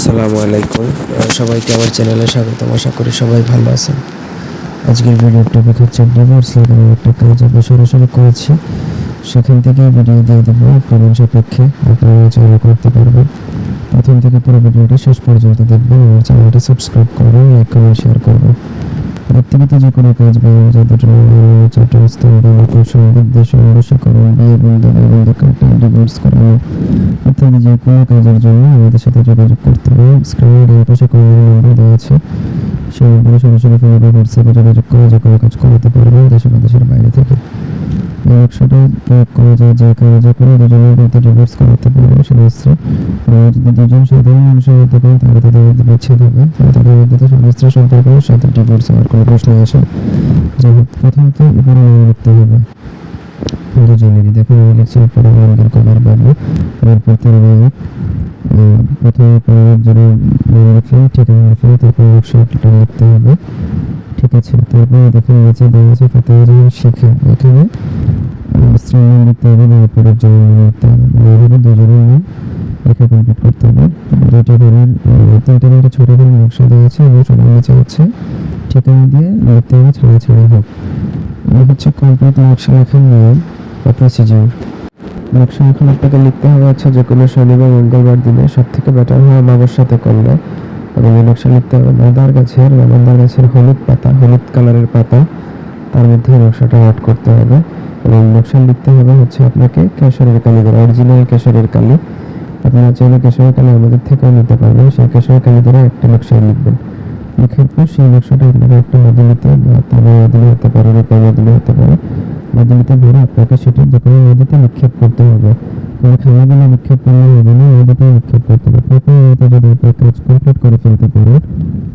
আসসালামু আলাইকুম। সবাইকে আমার চ্যানেলে স্বাগতম। আশা করি সবাই ভালো আছেন। আজকের ভিডিওর টপিক হচ্ছে ডিভোর্স লাগানোর একটা কাজ আমি সরাসরি করেছি। সেখান থেকে ভিডিও দিয়ে দেবো। প্রমাণ সাপেক্ষে আপনারা চালু করতে পারবেন। প্রথম থেকে পুরো ভিডিওটি শেষ পর্যন্ত দেখবেন আমার চ্যানেলটি সাবস্ক্রাইব করবেন লাইক কমেন্ট শেয়ার করবেন। ব্যক্তিগত যে কোনো কাজ বা যাদের চট্টস্থল কৌশল বিদ্বেষ অবশ্যকরণ বিয়ে বন্ধু বন্ধু কাটা ডিভোর্স করানো ইত্যাদি যে কোনো কাজের জন্য আমাদের সাথে যোগাযোগ করতে হবে। স্ক্রিনে ডান পাশে কোনো নম্বর দেওয়া আছে। সেই নম্বরে সরাসরি ফোন বা হোয়াটসঅ্যাপে যোগাযোগ করে যে কোনো কাজ করাতে পারবেন দেশে বা দেশের বাইরে থেকে। এই করা যায় যে দুজনের মধ্যে ডিভোর্স করাতে পারবে স্ত্রী এবং যদি দুজন সাধারণ মানুষের করেন তাহলে তাদের মধ্যে বিচ্ছেদ হবে তাহলে তাদের মধ্যে তো সম্পর্কের সাথে ডিভোর্স হওয়ার কোনো প্রশ্ন আসে। যাই হোক, প্রথমত উপরে নাম লিখতে হবে দুজনেরই দেখুন উপরে মঙ্গল কুমার বাবু এরপর তার প্রথমে পরিবার জন্য নাম লিখলাম ঠিকানা লিখলাম তারপর নকশাটা লিখতে হবে। ঠিক আছে, তারপরে দেখুন নিচে দেওয়া আছে শিখা, এখানে নাম লিখতে হবে বা অপরের জন্য লিখতে হবে। দুজনের কমপ্লিট করতে হবে। দুইটা ঘরের তিনটা ছোট করে নকশা দেওয়া আছে এবং সবার নিচে হচ্ছে। ঠিকানা দিয়ে লিখতে হবে ছাড়া ছাড়া হোক হচ্ছে কমপ্লিট নকশা লেখার নিয়ম প্রসিজিওর নকশা এখন আপনাকে লিখতে হবে হচ্ছে যে কোনো শনি বা মঙ্গলবার দিনে সব থেকে বেটার হয় সাথে করলে। এবং এই নকশা লিখতে হবে মাদার গাছের বা মাদার গাছের হলুদ পাতা, হলুদ কালারের পাতা। তার মধ্যে নকশাটা অ্যাড করতে হবে। এবং নকশা লিখতে হবে হচ্ছে আপনাকে কেশরের কালি দ্বারা অরিজিনাল কেশরের কালি। আপনারা চাইলে কেশরের কালি আমাদের থেকেও নিতে পারবেন। সেই কেশরের কালি দ্বারা একটা নকশায় লিখবেন। লিখার সেই নকশাটা আপনাকে একটা মধুলিতে বা তামা মধুলি হতে পারে রূপা মধুলি হতে পারে। নদীতে ভরে আপনাকে সেটা যে কোনো নদীতে নিক্ষেপ করতে হবে। কোনো খানাগুলো নিক্ষেপ করলে হবে না নদীতে নিক্ষেপ করতে হবে। প্রথম যদি আপনি কাজ কমপ্লিট করে ফেলতে পারেন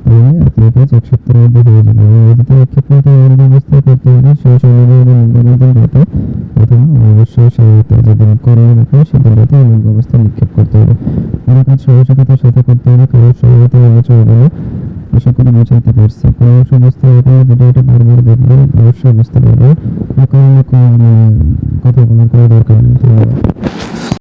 তাহলে আপনার কাজ এক সপ্তাহের মধ্যে হয়ে যাবে। এবং নদীতে নিক্ষেপ করতে এমন অবস্থায় করতে হবে। সেই শনিবার এবং দিন রাতে অথবা অবশ্যই সারাতে যেদিন করোনা রাখবে সেদিন রাতে এমন অবস্থায় নিক্ষেপ করতে হবে। পুরো কাজ সহযোগিতার সাথে করতে হবে কারোর সহযোগিতা মেনে চলবে না আশা করি বোঝাতে পারছি। কোনো অংশ বুঝতে না পারলে ভিডিওটা বারবার দেখবেন অবশ্যই বুঝতে পারবেন